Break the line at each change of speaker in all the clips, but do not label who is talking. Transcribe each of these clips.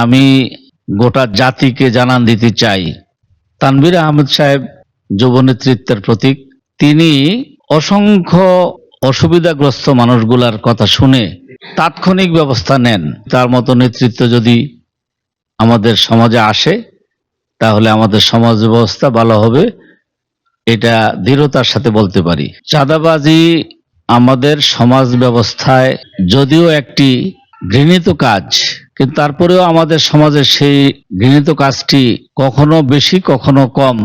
আমি গোটা জাতিকে জানান দিতে চাই। তানভীর আহমেদ সাহেব যুব নেতৃত্বের প্রতীক। তিনি অসংখ্য অসুবিধাগ্রস্ত মানুষগুলার কথা শুনে তাৎক্ষণিক ব্যবস্থা নেন। তার মতো নেতৃত্ব যদি আমাদের সমাজে আসে, তাহলে আমাদের সমাজ ব্যবস্থা ভালো হবে, এটা দৃঢ়তার সাথে বলতে পারি। চাঁদাবাজি আমাদের সমাজ ব্যবস্থায় যদিও একটি ঘৃণিত কাজ কিন্তু তারপরেও আমাদের সমাজে সেই ঘৃণিত কাজটি কখনো বেশি, কখনো কম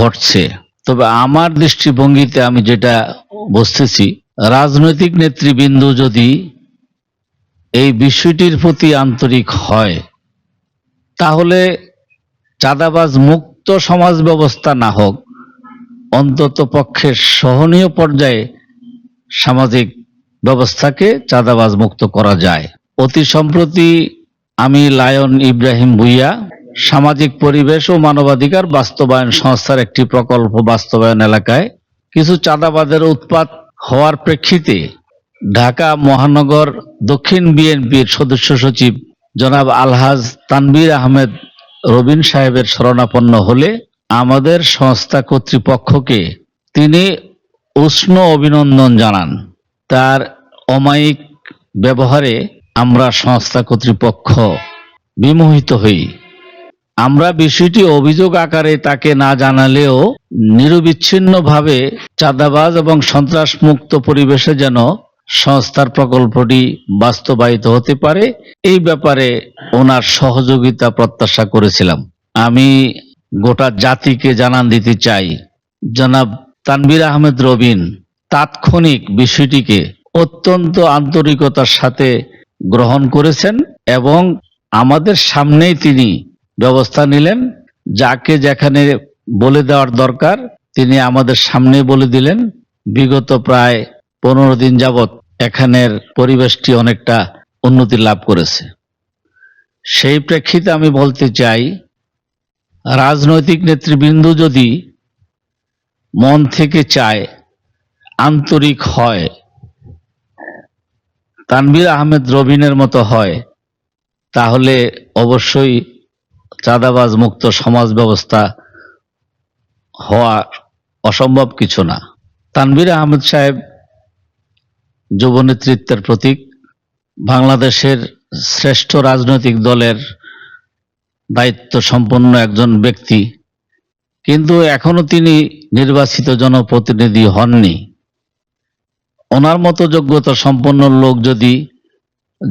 ঘটছে। তবে আমার দৃষ্টিভঙ্গিতে আমি যেটা বুঝতেছি, রাজনৈতিক নেতৃবৃন্দ যদি এই বিষয়টির প্রতি আন্তরিক হয়, তাহলে চাঁদাবাজ মুক্ত সমাজ ব্যবস্থা না হোক, অন্তত পক্ষে সহনীয় পর্যায়ে সামাজিক ব্যবস্থাকে চাঁদাবাজ মুক্ত করা যায়। অতি সম্প্রতি আমি লায়ন ইব্রাহিম ভুইয়া, সামাজিক পরিবেশ ও মানবাধিকার বাস্তবায়ন সংস্থার একটি প্রকল্প বাস্তবায়ন এলাকায় কিছু চাঁদাবাজের উৎপাত হওয়ার প্রেক্ষিতে ঢাকা মহানগর দক্ষিণ বিএনপির সদস্য সচিব জনাব আলহাজ তানবীর আহমেদ রবিন সাহেবের শরণাপন্ন হলে আমাদের সংস্থা কর্তৃপক্ষকে তিনি উষ্ণ অভিনন্দন জানান। তার অমায়িক ব্যবহারে আমরা সংস্থা কর্তৃপক্ষ বিমোহিত হই। আমরা বিষয়টি অভিযোগ আকারে তাকে না জানালেও নিরবিচ্ছিন্নভাবে চাঁদাবাজ এবং সন্ত্রাস মুক্ত পরিবেশে যেন সংস্থার প্রকল্পটি বাস্তবায়িত হতে পারে, এই ব্যাপারে ওনার সহযোগিতা প্রত্যাশা করেছিলাম। আমি গোটা জাতিকে জানান দিতে চাই। জনাব তানবির আহমেদ রবিন, তাৎক্ষণিক বিষয়টিকে অত্যন্ত আন্তরিকতার সাথে গ্রহণ করেছেন এবং আমাদের সামনেই তিনি ব্যবস্থা নিলেন। যাকে যেখানে বলে দেওয়ার দরকার, তিনি আমাদের সামনে বলে দিলেন। বিগত প্রায় পনেরো দিন যাবৎ এখানের পরিবেশটি অনেকটা উন্নতি লাভ করেছে। সেই প্রেক্ষিতে আমি বলতে চাই, রাজনৈতিক নেতৃবৃন্দ যদি মন থেকে চায়, আন্তরিক হয় তানভীর আহমেদ রবিনের মতো হয়, তাহলে অবশ্যই চাঁদাবাজ মুক্ত সমাজ ব্যবস্থা হওয়া অসম্ভব কিছু না। তানভীর আহমেদ সাহেব যুব নেতৃত্বের প্রতীক, বাংলাদেশের শ্রেষ্ঠ রাজনৈতিক দলের দায়িত্ব সম্পন্ন একজন ব্যক্তি, কিন্তু এখনও তিনি নির্বাচিত জনপ্রতিনিধি হননি। ওনার মতো যোগ্যতা সম্পন্ন লোক যদি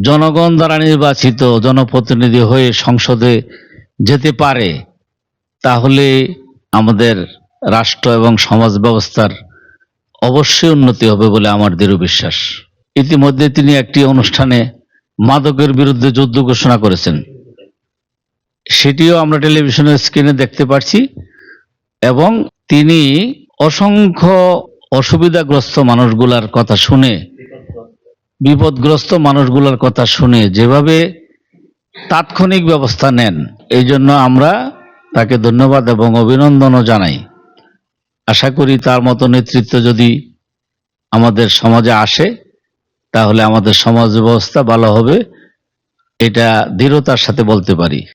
জনগণ দ্বারা নির্বাচিত জনপ্রতিনিধি হয়ে সংসদে যেতে পারে, তাহলে আমাদের রাষ্ট্র এবং সমাজ ব্যবস্থার অবশ্যই উন্নতি হবে বলে আমার দৃঢ় বিশ্বাস। ইতিমধ্যে তিনি একটি অনুষ্ঠানে মাদকের বিরুদ্ধে যুদ্ধ ঘোষণা করেছেন। সেটিও আমরা টেলিভিশনের স্ক্রিনে দেখতে পাচ্ছি এবং তিনি অসংখ্য অসুবিধাগ্রস্ত মানুষগুলার কথা শুনে, বিপদগ্রস্ত মানুষগুলার কথা শুনে যেভাবে তাৎক্ষণিক ব্যবস্থা নেন এই জন্য আমরা তাকে ধন্যবাদ এবং অভিনন্দনও জানাই। আশা করি তার মতো নেতৃত্ব যদি আমাদের সমাজে আসে, তাহলে আমাদের সমাজ ব্যবস্থা ভালো হবে, এটা দৃঢ়তার সাথে বলতে পারি।